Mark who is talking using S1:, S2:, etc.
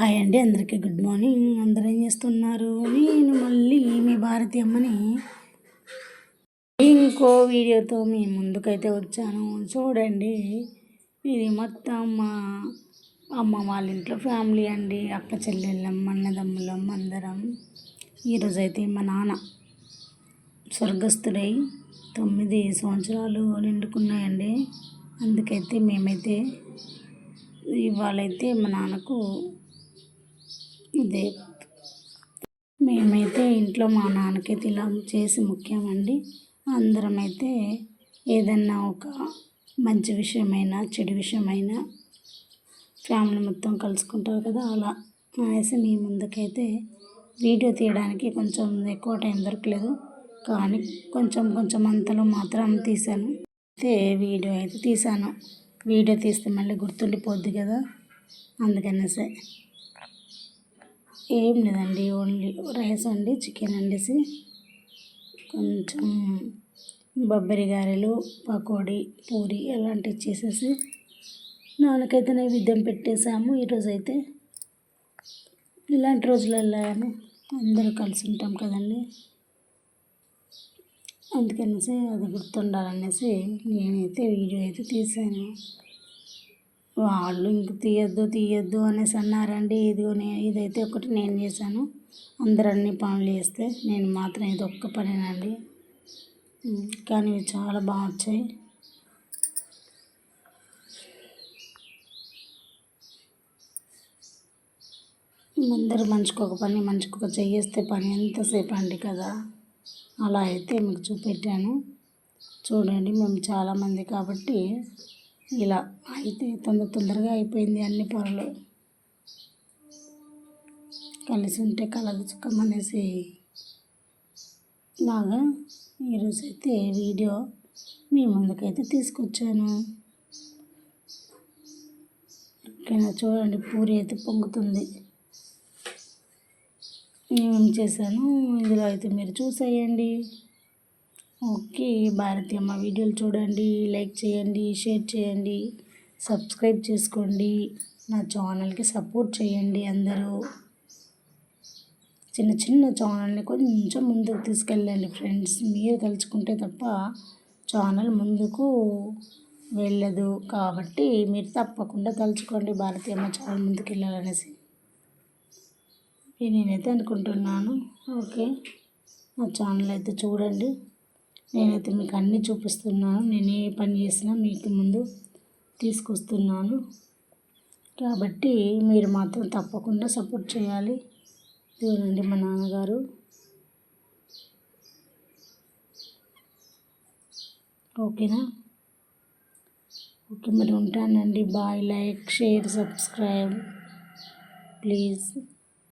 S1: Hi అండి అందరికీ good morning. అందరూ ఏం చేస్తున్నారు నేను మళ్ళీ మీ భారతి అమ్మని ఇంకో వీడియోతో మీ ముందుకైతే వచ్చాను. చూడండి ఇది మొత్తం మా అమ్మ వాళ్ళ ఇంట్లో ఫ్యామిలీ అండి. అక్క చెల్లెళ్ళం అన్నదమ్ములం అందరం. ఈరోజు అయితే మా నాన్న స్వర్గస్థుడై తొమ్మిది సంవత్సరాలు నిండుకున్నాయండి. అందుకైతే మేమైతే ఇవాళైతే మా నాన్నకు ఇదే మేమైతే ఇంట్లో మా నాన్నకైతే ఇలా చేసి ముఖ్యమండి. అందరం అయితే ఏదన్నా ఒక మంచి విషయమైనా చెడు విషయమైనా ఫ్యామిలీ మొత్తం కలుసుకుంటారు కదా అలా అనేసి మీ ముందుకైతే వీడియో తీయడానికి కొంచెం ఎక్కువ టైం దొరకలేదు. కానీ కొంచెం కొంచెం అంతలో మాత్రం తీశాను. అయితే వీడియో అయితే తీశాను. వీడియో తీస్తే మళ్ళీ గుర్తుండిపోద్ది కదా. అందుకనేసే. ఏం లేదండి ఓన్లీ రైస్ అండి చికెన్ వండేసి కొంచెం బొబ్బరి గారెలు పకోడీ పూరి అలాంటివి చేసేసి నాన్నకైతే నైవేద్యం పెట్టేసాము ఈరోజు అయితే ఇలాంటి రోజులలో అందరూ కలిసి ఉంటాం కదండి. అందుకనేసి అది గుర్తుండాలనేసి నేనైతే వీడియో అయితే తీసాను వాళ్ళు ఇంక తీయొద్దు తీయొద్దు అనేసి అన్నారండి. ఇదిగో ఇదైతే ఒకటి నేను చేశాను. అందరు అన్ని పనులు చేస్తే నేను మాత్రం ఇది ఒక్క పనేనండి. కానీ ఇవి చాలా బాగా వచ్చాయి. అందరూ మంచికి ఒక పని మంచికి ఒక చేస్తే పని ఎంతసేపు అండి కదా? అలా అయితే మీకు చూపెట్టాను. చూడండి మేము చాలామంది కాబట్టి ఇలా అయితే తొందర తొందరగా అయిపోయింది అన్ని పనులు. కలిసి ఉంటే కలదు చుక్కం అనేసి. లాగా ఈరోజు అయితే వీడియో మీ ముందుకైతే తీసుకొచ్చాను. ఓకేనా చూడండి పూరి అయితే పొంగుతుంది. ఏమేమి చేశాను? ఇందులో అయితే మీరు చూసేయండి. ఓకే భారతి అమ్మ వీడియోలు చూడండి లైక్ చేయండి షేర్ చేయండి సబ్స్క్రైబ్ చేసుకోండి నా ఛానల్కి సపోర్ట్ చేయండి అందరూ. చిన్న చిన్న ఛానల్ని కొంచెం ముందుకు తీసుకెళ్ళండి ఫ్రెండ్స్ మీరు తలుచుకుంటే తప్ప ఛానల్ ముందుకు వెళ్ళదు. కాబట్టి మీరు తప్పకుండా తలుచుకోండి భారతి అమ్మ ఛానల్ ముందుకు వెళ్ళాలనేసి. నేనైతే అనుకుంటున్నాను. ఓకే నా ఛానల్ అయితే చూడండి. నేనైతే మీకు అన్నీ చూపిస్తున్నాను. నేను ఏ పని చేసినా మీకు ముందు తీసుకొస్తున్నాను. కాబట్టి మీరు మాత్రం తప్పకుండా సపోర్ట్ చేయాలి. చూడండి మా నాన్నగారు. ఓకేనా? ఓకే మరి ఉంటానండి. Bye like share subscribe. Please.